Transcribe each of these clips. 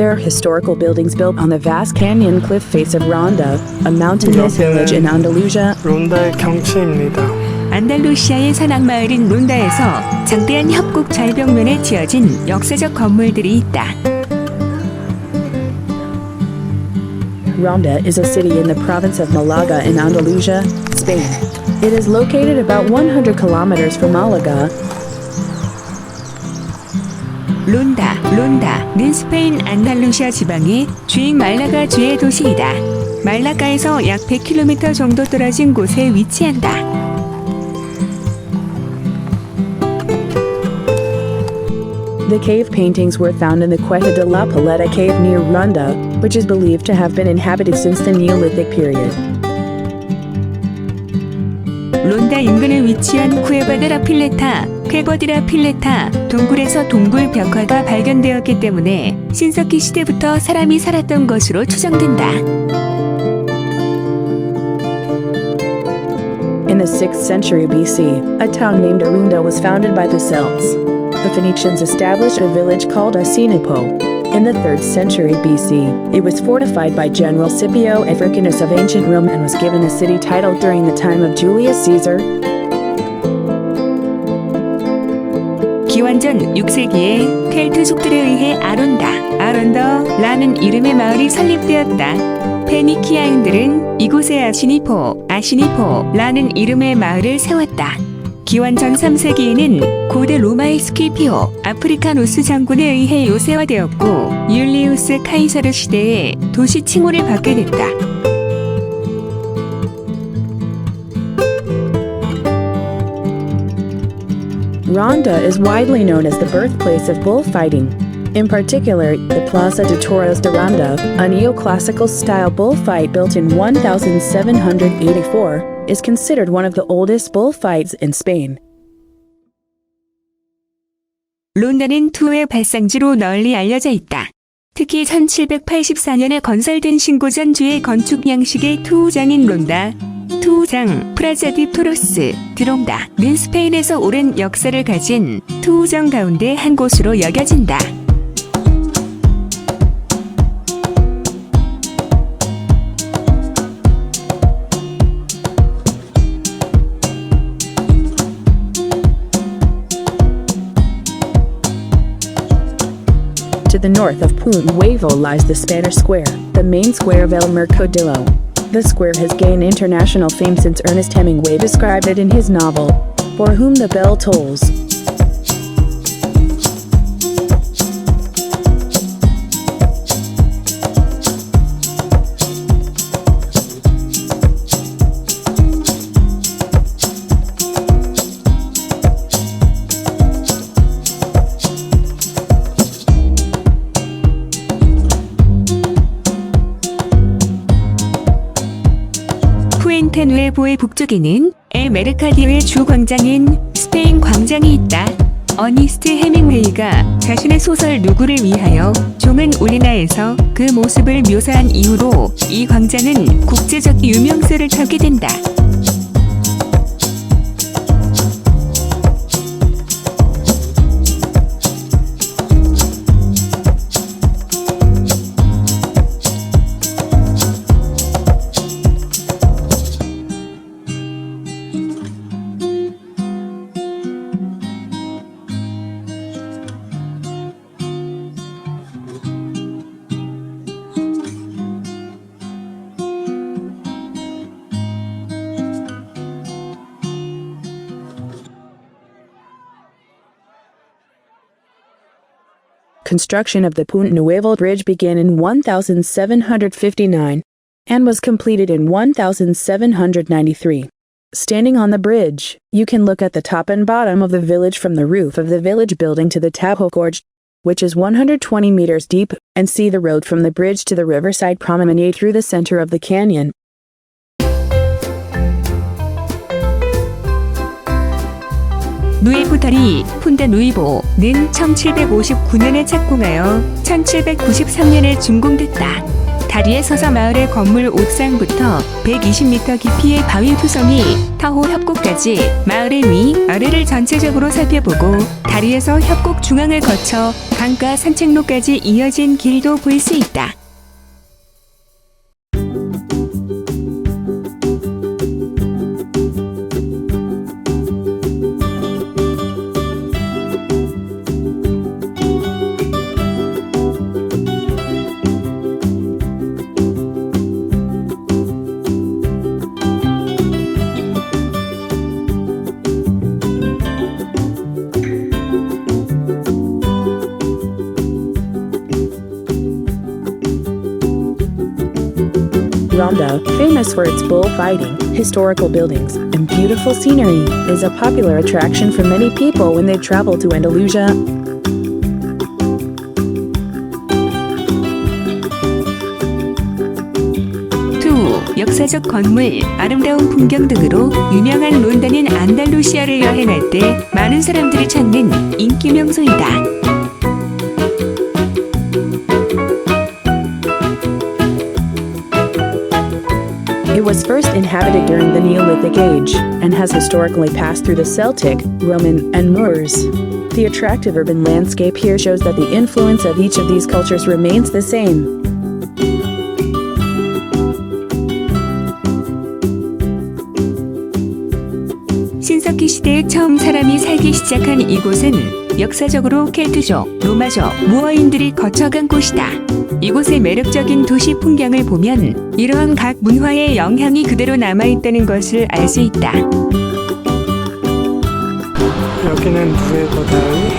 There are historical buildings built on the vast canyon cliff face of Ronda, a mountainous village in Andalusia. 론다의 경치입니다. 안달루시아의 산악마을인 론다에서 장대한 협곡 절벽면에 지어진 역사적 건물들이 있다. Ronda is a city in the province of Malaga in Andalusia, Spain. It is located about 100 kilometers from Malaga. 론다, 론다는 스페인 안달루시아 지방의 주인 말라가 주의 도시이다. 말라가에서 약 100km 정도 떨어진 곳에 위치한다. The cave paintings were found in the Cueva de la Paleta cave near Ronda, which is believed to have been inhabited since the Neolithic period. 론다 인근에 위치한 쿠에바드라 필레타, 퀘버디라 필레타 동굴에서 동굴 벽화가 발견되었기 때문에 신석기 시대부터 사람이 살았던 것으로 추정된다. In the 6th century BC, a town named Arunda was founded by the Celts. The Phoenicians established a village called Asinipo. In the 3rd century BC, it was fortified by General Scipio Africanus of ancient Rome and was given a city title during the time of Julius Caesar. 기원전 6세기에 켈트 속들에 의해 아론다, 아론더라는 이름의 마을이 설립되었다. 페니키아인들은 이곳에 아시니포, 아시니포라는 이름의 마을을 세웠다. 기원전 3세기에는 고대 로마의 스키피오, 아프리카노스 장군에 의해 요새화되었고 율리우스 카이사르 시대에 도시 칭호를 받게 됐다. Ronda is widely known as the birthplace of bullfighting. In particular, the Plaza de Toros de Ronda, a neoclassical style bullfight built in 1784, is considered one of the oldest bullfights in Spain. 론다는 투의 발상지로 널리 알려져 있다. 특히 1784년에 건설된 신고전주의 건축 양식의 투우장인 론다, 투우장 프라자디 토로스 드롱다는 스페인에서 오랜 역사를 가진 투우정 가운데 한 곳으로 여겨진다. To the north of Punt Nuevo lies the Spanish Square, the main square of El Mercadillo. The square has gained international fame since Ernest Hemingway described it in his novel, For Whom the Bell Tolls. 푸엔테누에보의 북쪽에는 엘 메르카디오의 주 광장인 스페인 광장이 있다. 어니스트 헤밍웨이가 자신의 소설 누구를 위하여 종은 우리나에서 그 모습을 묘사한 이후로 이 광장은 국제적 유명세를 타게 된다. Construction of the Punt Nuevo Bridge began in 1759 and was completed in 1793. Standing on the bridge, you can look at the top and bottom of the village from the roof of the village building to the Tahoe Gorge, which is 120 meters deep, and see the road from the bridge to the riverside promenade through the center of the canyon. 누에보다리 푼데 누이보는 1759년에 착공하여 1793년에 준공됐다. 다리에 서서 마을의 건물 옥상부터 120m 깊이의 바위 투성이 타호 협곡까지 마을의 위, 아래를 전체적으로 살펴보고 다리에서 협곡 중앙을 거쳐 강가 산책로까지 이어진 길도 볼 수 있다. Ronda, famous for its bullfighting, historical buildings, and beautiful scenery, is a popular attraction for many people when they travel to Andalusia. 투 역사적 건물, 아름다운 풍경 등으로 유명한 론다는 안달루시아를 여행할 때 많은 사람들이 찾는 인기 명소이다. Was first inhabited during the Neolithic Age and has historically passed through the Celtic, Roman, and Moors. The attractive urban landscape here shows that the influence of each of these cultures remains the same. 신석기 시대에 처음 사람이 살기 시작한 이곳은 역사적으로 켈트족, 로마족, 무어인들이 거쳐간 곳이다. 이곳의 매력적인 도시 풍경을 보면 이러한 각 문화의 영향이 그대로 남아있다는 것을 알 수 있다. 여기는 누에보다의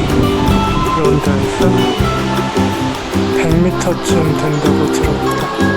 론다에서 100m쯤 된다고 들었다.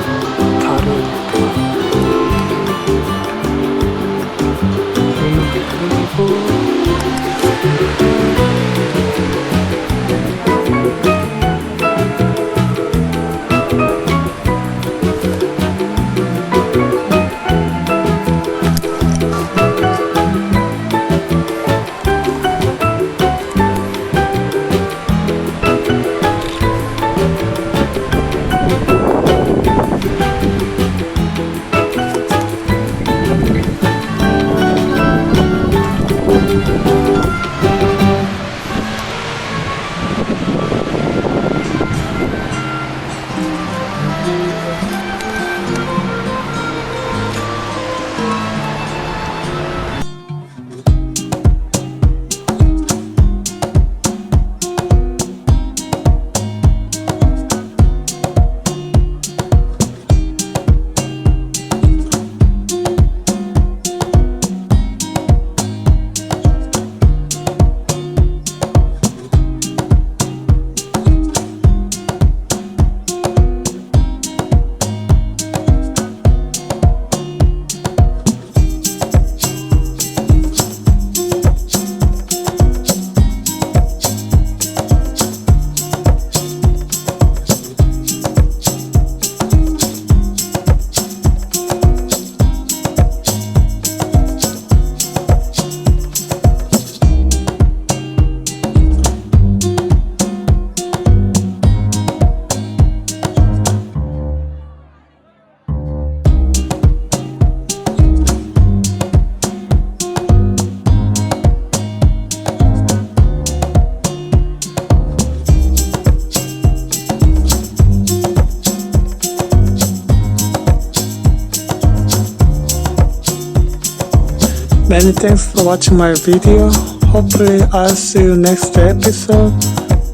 Many thanks for watching my video. Hopefully I'll see you next episode.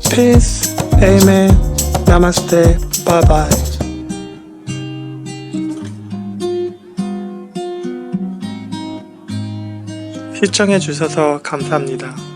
Peace. Amen. Namaste. Bye bye. 시청해 주셔서 감사합니다.